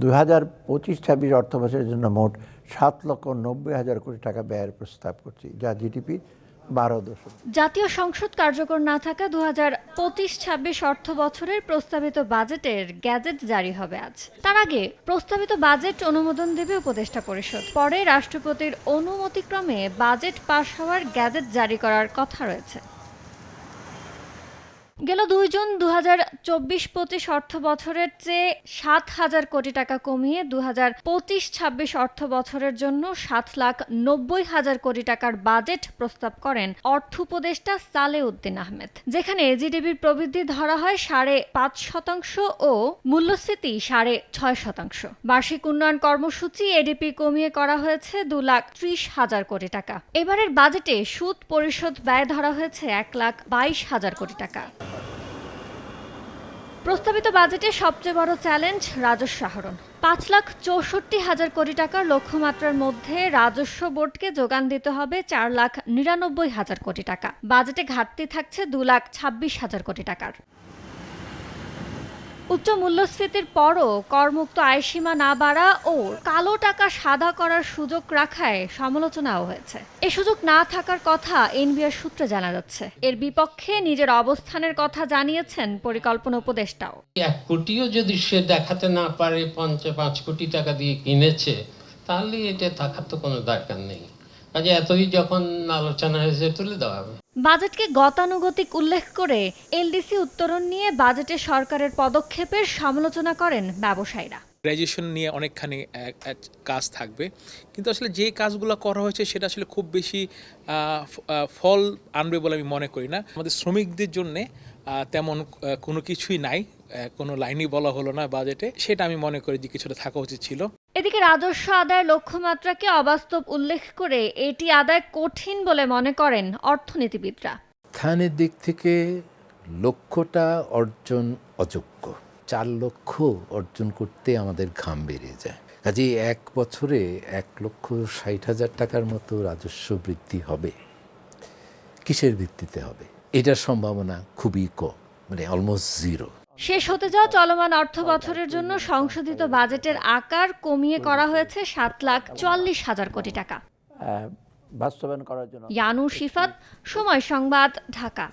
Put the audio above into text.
দুই হাজার পঁচিশ, ছাব্বিশ জন্য মোট সাত লক্ষ নব্বই হাজার কোটি টাকা ব্যয়ের প্রস্তাব করছি, যা জিডিপি বারো দশমিক। জাতীয় সংসদ কার্যকর না থাকা দু হাজার পঁচিশ, ছাব্বিশ অর্থ বছরের প্রস্তাবিত বাজেটের গ্যাজেট জারি হবে আজ। তার আগে প্রস্তাবিত বাজেট অনুমোদন দেবে উপদেষ্টা পরিষদ। পরে রাষ্ট্রপতির অনুমতিক্রমে বাজেট পাশ হওয়ার গ্যাজেট জারি করার কথা রয়েছে। গেল দুই জুন দু হাজার চব্বিশ পঁচিশ অর্থ বছরের চেয়ে সাত হাজার কোটি টাকা কমিয়ে দু হাজার পঁচিশ ছাব্বিশ অর্থ বছরের জন্য সাত লাখ নব্বই হাজার কোটি টাকার বাজেট প্রস্তাব করেন অর্থ উপদেষ্টা সালে উদ্দিন আহমেদ। যেখানে জিডিপির প্রবৃদ্ধি ধরা হয় সাড়ে পাঁচ শতাংশ ও মূল্যস্ফীতি সাড়ে ছয় শতাংশ। বার্ষিক উন্নয়ন কর্মসূচি এডিপি কমিয়ে করা হয়েছে দু লাখ ত্রিশ হাজার কোটি টাকা। এবারের বাজেটে সুদ পরিশোধ ব্যয় ধরা হয়েছে এক লাখ বাইশ হাজার কোটি টাকা। প্রস্তাবিত বাজেটে সবচেয়ে বড় চ্যালেঞ্জ রাজস্ব আহরণ। পাঁচ লাখ চৌষট্টি হাজার কোটি টাকার লক্ষ্যমাত্রার মধ্যে রাজস্ব বোর্ডকে যোগান দিতে হবে চার লাখ নিরানব্বই হাজার কোটি টাকা। বাজেটে ঘাটতি থাকছে দু লাখ ছাব্বিশ হাজার কোটি টাকার। উচ্চ মূল্যস্ফীতির পরও করমুক্ত আয়সীমা না বাড়া ও কালো টাকা সাদা করার সুযোগ রাখায় সমালোচনাও হয়েছে। এ সুযোগ না থাকার কথা এনবিআর সূত্রে জানা যাচ্ছে। এর বিপক্ষে নিজের অবস্থানের কথা জানিয়েছেন পরিকল্পনা উপদেষ্টাও। এক কোটিও যদি সে দেখাতে না পারে পঞ্চাশ পাঁচ কোটি টাকা দিয়ে কিনেছে, তাহলে এটা থাকার তো কোনো দরকার নেই। কাজে এতই যখন আলোচনা হয়েছে তুলে দেওয়া হবে বাজেটকে গতানুগতিক উল্লেখ করে এলডিসি উত্তরণ নিয়ে বাজেটে সরকারের পদক্ষেপের সমালোচনা করেন ব্যবসায়ীরা। গ্র্যাজুয়েশন নিয়ে অনেকখানি কাজ থাকবে। কিন্তু আসলে যে কাজগুলো করা হয়েছে সেটা আসলে খুব বেশি ফল আনবে বলে আমি মনে করি না। আমাদের শ্রমিকদের জন্যে তেমন কোনো কিছুই নাই। কোনো লাইনই বলা হলো না বাজেটে। সেটা আমি মনে করি যে কিছুটা থাকা উচিত ছিল। এদিকে রাজস্ব আদায়ের লক্ষ্যমাত্রাকে অবাস্তব উল্লেখ করে এটি আদায় কঠিন বলে মনে করেন অর্থনীতিবিদরা। স্থানের দিক থেকে লক্ষ্যটা অর্জন অযোগ্য। চার লক্ষ অর্জন করতে আমাদের ঘাম বেরিয়ে যায়। কাজে এক বছরে এক লক্ষ ষাট হাজার টাকার মতো রাজস্ব বৃদ্ধি হবে। কিসের ভিত্তিতে হবে? এটার সম্ভাবনা খুবই কম মানে অলমোস্ট জিরো শেষ হতে যাওয়া চলমান অর্থ বছরের জন্য সংশোধিত বাজেটের আকার কমিয়ে করা হয়েছে সাত লাখ চল্লিশ হাজার কোটি টাকা। বাস্তবায়ন করার জন্য। ইয়ানু শিফাত সময় সংবাদ ঢাকা।